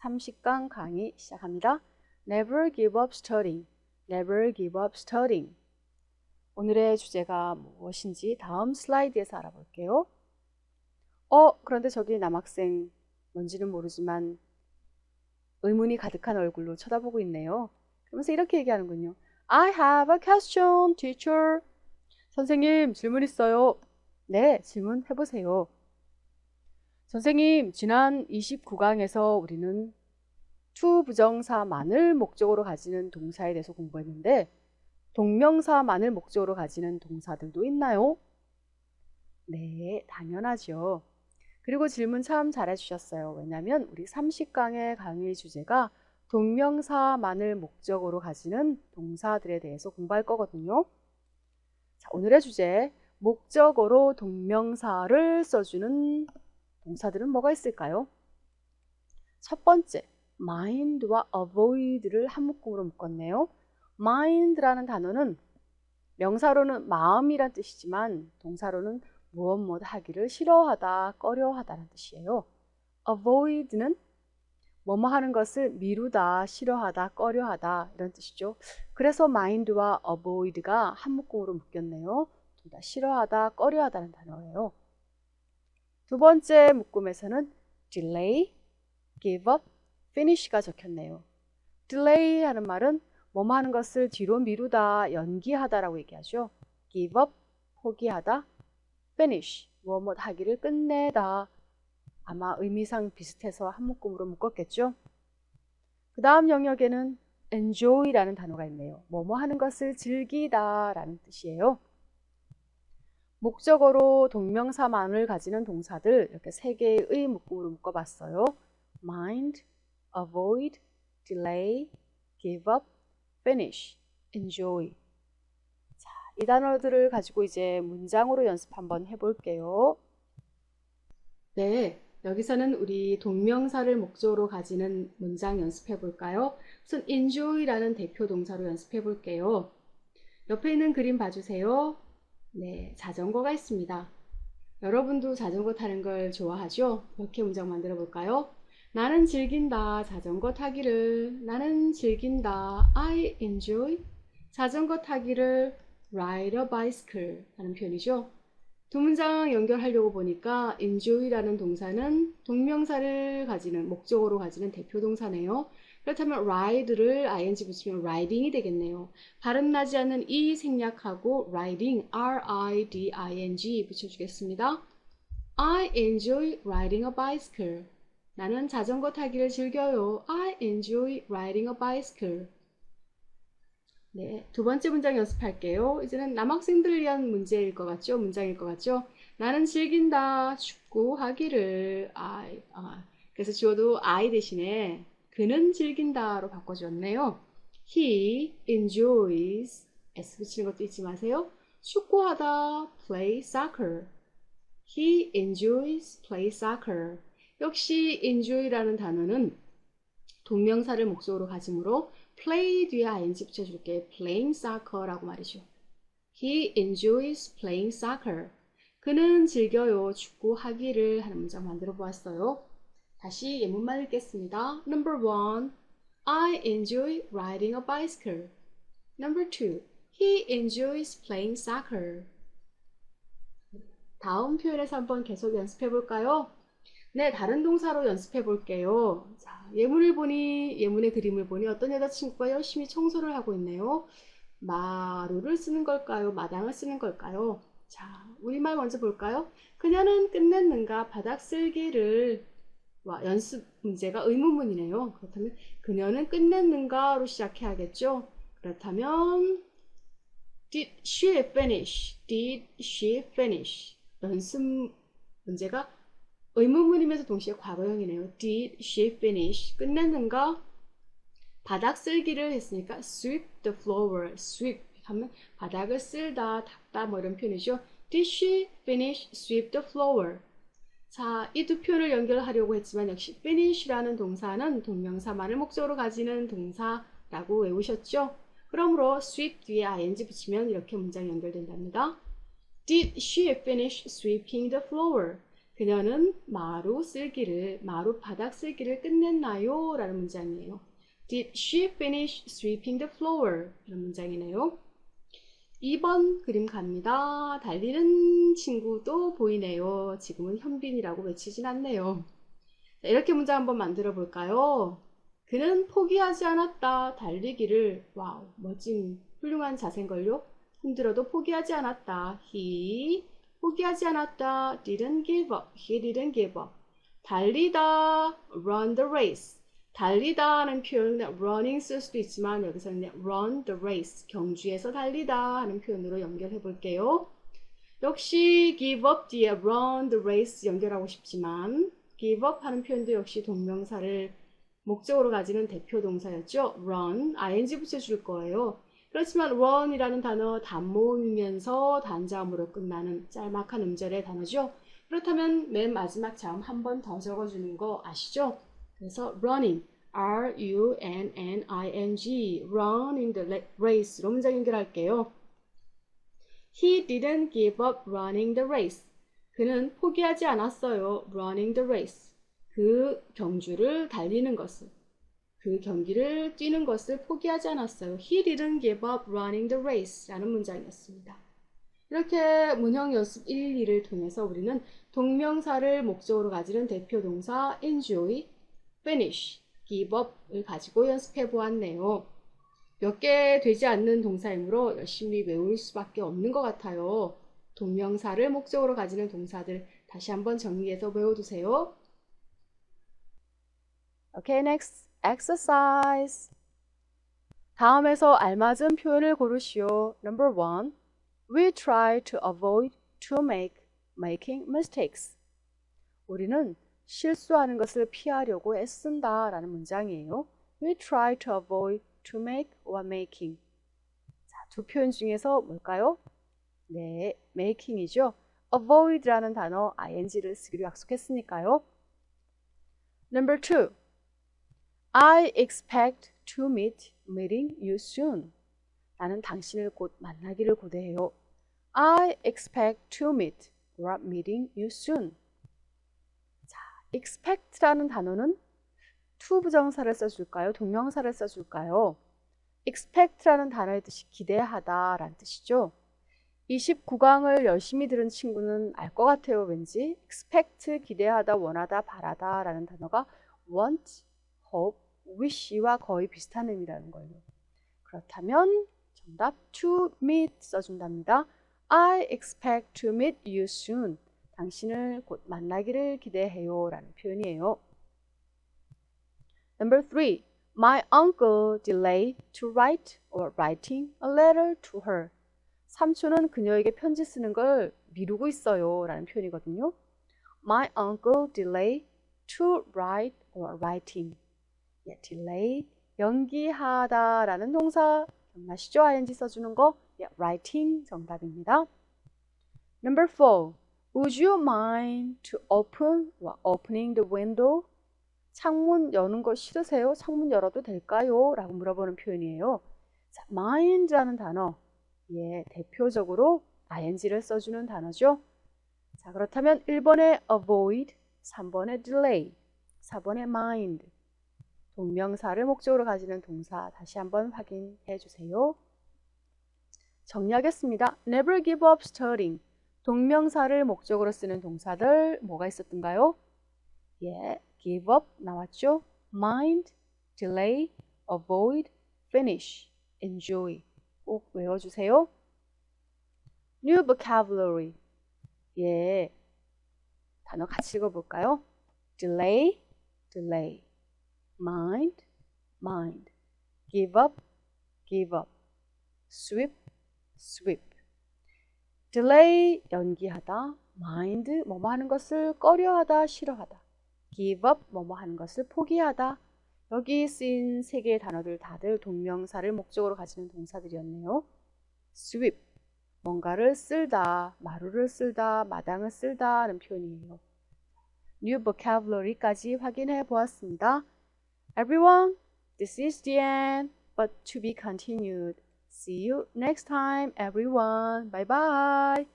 30강 강의 시작합니다. Never give up studying. Never give up studying. 오늘의 주제가 무엇인지 다음 슬라이드에서 알아볼게요. 어, 그런데 저기 남학생 뭔지는 모르지만 의문이 가득한 얼굴로 쳐다보고 있네요. 그러면서 이렇게 얘기하는군요. I have a question, teacher. 선생님, 질문 있어요. 네, 질문 해보세요. 선생님, 지난 29강에서 우리는 to 부정사만을 목적으로 가지는 동사에 대해서 공부했는데 동명사만을 목적으로 가지는 동사들도 있나요? 네, 당연하죠. 그리고 질문 참 잘해주셨어요. 왜냐하면 우리 30강의 강의 주제가 동명사만을 목적으로 가지는 동사들에 대해서 공부할 거거든요. 자, 오늘의 주제, 목적어로 동명사를 써주는 동사들은 뭐가 있을까요? 첫 번째, mind와 avoid를 한 묶음으로 묶었네요. mind라는 단어는 명사로는 마음이란 뜻이지만 동사로는 무엇 무엇 하기를 싫어하다, 꺼려하다라는 뜻이에요. avoid는 뭐뭐 하는 것을 미루다, 싫어하다, 꺼려하다 이런 뜻이죠. 그래서 mind와 avoid가 한 묶음으로 묶였네요. 둘 다 싫어하다, 꺼려하다는 단어예요. 두 번째 묶음에서는 delay, give up, finish가 적혔네요. delay 하는 말은 뭐뭐 하는 것을 뒤로 미루다, 연기하다라고 얘기하죠. give up, 포기하다, finish, 무엇 하기를 끝내다. 아마 의미상 비슷해서 한 묶음으로 묶었겠죠. 그 다음 영역에는 enjoy라는 단어가 있네요. 뭐뭐 하는 것을 즐기다 라는 뜻이에요. 목적어로 동명사만을 가지는 동사들 이렇게 세 개의 묶음으로 묶어봤어요. mind, avoid, delay, give up, finish, enjoy. 자, 이 단어들을 가지고 이제 문장으로 연습 한번 해볼게요. 네, 여기서는 우리 동명사를 목적으로 가지는 문장 연습해 볼까요? 우선 enjoy라는 대표 동사로 연습해 볼게요. 옆에 있는 그림 봐주세요. 네, 자전거가 있습니다. 여러분도 자전거 타는 걸 좋아하죠? 이렇게 문장 만들어 볼까요? 나는 즐긴다. 자전거 타기를. 나는 즐긴다. I enjoy. 자전거 타기를 ride a bicycle 하는 표현이죠. 두 문장 연결하려고 보니까 enjoy라는 동사는 동명사를 가지는 목적으로 가지는 대표 동사네요. 그렇다면 ride를 ing 붙이면 riding이 되겠네요. 발음 나지 않는 이 생략하고 riding, r-i-d-i-n-g 붙여주겠습니다. I enjoy riding a bicycle. 나는 자전거 타기를 즐겨요. I enjoy riding a bicycle. 네, 두 번째 문장 연습할게요. 이제는 남학생들을 위한 문제일 것 같죠? 문장일 것 같죠? 나는 즐긴다. 축구 하기를. I, 아, 그래서 주어도 I 대신에 그는 즐긴다로 바꿔주었네요. He enjoys S 붙이는 것도 잊지 마세요. 축구하다 play soccer. He enjoys play soccer. 역시 enjoy라는 단어는 동명사를 목적으로 가지므로 play 뒤에 ing 붙여줄게. playing soccer라고 말이죠. He enjoys playing soccer. 그는 즐겨요. 축구하기를 하는 문장 만들어 보았어요. 다시 예문만 읽겠습니다. Number one, I enjoy riding a bicycle. Number two, he enjoys playing soccer. 다음 표현에서 한번 계속 연습해 볼까요? 네, 다른 동사로 연습해 볼게요. 자, 예문을 보니, 예문의 그림을 보니 어떤 여자친구가 열심히 청소를 하고 있네요. 마루를 쓰는 걸까요? 마당을 쓰는 걸까요? 자, 우리말 먼저 볼까요? 그녀는 끝냈는가 바닥 쓸기를 와, 연습 문제가 의문문이네요. 그렇다면 그녀는 끝냈는가로 시작해야겠죠. 그렇다면 Did she finish? Did she finish? 연습 문제가 의문문이면서 동시에 과거형이네요. Did she finish? 끝냈는가? 바닥 쓸기를 했으니까 sweep the floor. sweep 하면 바닥을 쓸다, 닦다 뭐 이런 표현이죠. Did she finish sweep the floor? 자, 이 두 표현을 연결하려고 했지만 역시 finish라는 동사는 동명사만을 목적으로 가지는 동사라고 외우셨죠? 그러므로 sweep 뒤에 ing 붙이면 이렇게 문장 연결된답니다. Did she finish sweeping the floor? 그녀는 마루 쓸기를, 마루 바닥 쓸기를 끝냈나요? 라는 문장이에요. Did she finish sweeping the floor? 이런 문장이네요. 2번 그림 갑니다. 달리는 친구도 보이네요. 지금은 현빈이라고 외치진 않네요. 자, 이렇게 문장 한번 만들어 볼까요? 그는 포기하지 않았다. 달리기를. 와우, 멋진, 훌륭한 자세인걸요? 힘들어도 포기하지 않았다. He 포기하지 않았다. didn't give up. He didn't give up. 달리다. run the race. 달리다는 표현은 running 쓸 수도 있지만 여기서는 run the race. 경주에서 달리다 하는 표현으로 연결해 볼게요. 역시 give up 뒤에 run the race 연결하고 싶지만 give up 하는 표현도 역시 동명사를 목적으로 가지는 대표 동사였죠. run, ing 붙여줄 거예요. 그렇지만 run이라는 단어 단모음이면서 단자음으로 끝나는 짤막한 음절의 단어죠. 그렇다면 맨 마지막 자음 한 번 더 적어주는 거 아시죠? 그래서 running, R-U-N-N-I-N-G, run in the race로 문장 연결할게요. He didn't give up running the race. 그는 포기하지 않았어요. running the race. 그 경주를 달리는 것을. 그 경기를 뛰는 것을 포기하지 않았어요. He didn't give up running the race 라는 문장이었습니다. 이렇게 문형 연습 1, 2를 통해서 우리는 동명사를 목적으로 가지는 대표 동사 enjoy, finish, give up을 가지고 연습해 보았네요. 몇 개 되지 않는 동사이므로 열심히 외울 수밖에 없는 것 같아요. 동명사를 목적으로 가지는 동사들 다시 한번 정리해서 외워두세요. Okay, next exercise. 다음에서 알맞은 표현을 고르시오. Number one. We try to avoid to make making mistakes. 우리는 실수하는 것을 피하려고 애쓴다 라는 문장이에요. We try to avoid to make or making. 자, 두 표현 중에서 뭘까요? 네, making이죠. avoid라는 단어 ing를 쓰기로 약속했으니까요. Number two. I expect to meet meeting you soon. 나는 당신을 곧 만나기를 고대해요. I expect to meet or meeting you soon. 자, expect라는 단어는 to 부정사를 써줄까요? 동명사를 써줄까요? expect라는 단어의 뜻이 기대하다 라는 뜻이죠. 29강을 열심히 들은 친구는 알 것 같아요. 왠지 expect 기대하다, 원하다, 바라다 라는 단어가 want, hope, wish와 거의 비슷한 의미라는 걸요. 그렇다면 정답 to meet 써준답니다. I expect to meet you soon. 당신을 곧 만나기를 기대해요 라는 표현이에요. Number three. My uncle delayed to write or writing a letter to her. 삼촌은 그녀에게 편지 쓰는 걸 미루고 있어요 라는 표현이거든요. My uncle delayed to write or writing. 예, delay, 연기하다 라는 동사 기억나시죠? ing 써주는 거 예, writing 정답입니다. Number four. Would you mind to open or opening the window? 창문 여는 거 싫으세요? 창문 열어도 될까요? 라고 물어보는 표현이에요. 자, mind라는 단어. 예, 대표적으로 ing를 써주는 단어죠. 자, 그렇다면 1번에 avoid, 3번에 delay, 4번에 mind. 동명사를 목적으로 가지는 동사 다시 한번 확인해 주세요. 정리하겠습니다. Never give up studying. 동명사를 목적으로 쓰는 동사들 뭐가 있었던가요? 예, give up 나왔죠? mind, delay, avoid, finish, enjoy. 꼭 외워주세요. new vocabulary. 예, 단어 같이 읽어볼까요? delay, delay. mind, mind. give up, give up. sweep, sweep. Delay, 연기하다. mind, 뭐뭐 하는 것을 꺼려하다, 싫어하다. give up, 뭐뭐 하는 것을 포기하다. 여기 쓰인 세 개의 단어들 다들 동명사를 목적으로 가지는 동사들이었네요. sweep, 뭔가를 쓸다, 마루를 쓸다, 마당을 쓸다 하는 표현이에요. new vocabulary까지 확인해 보았습니다. Everyone, this is the end, but to be continued. See you next time, everyone. Bye bye.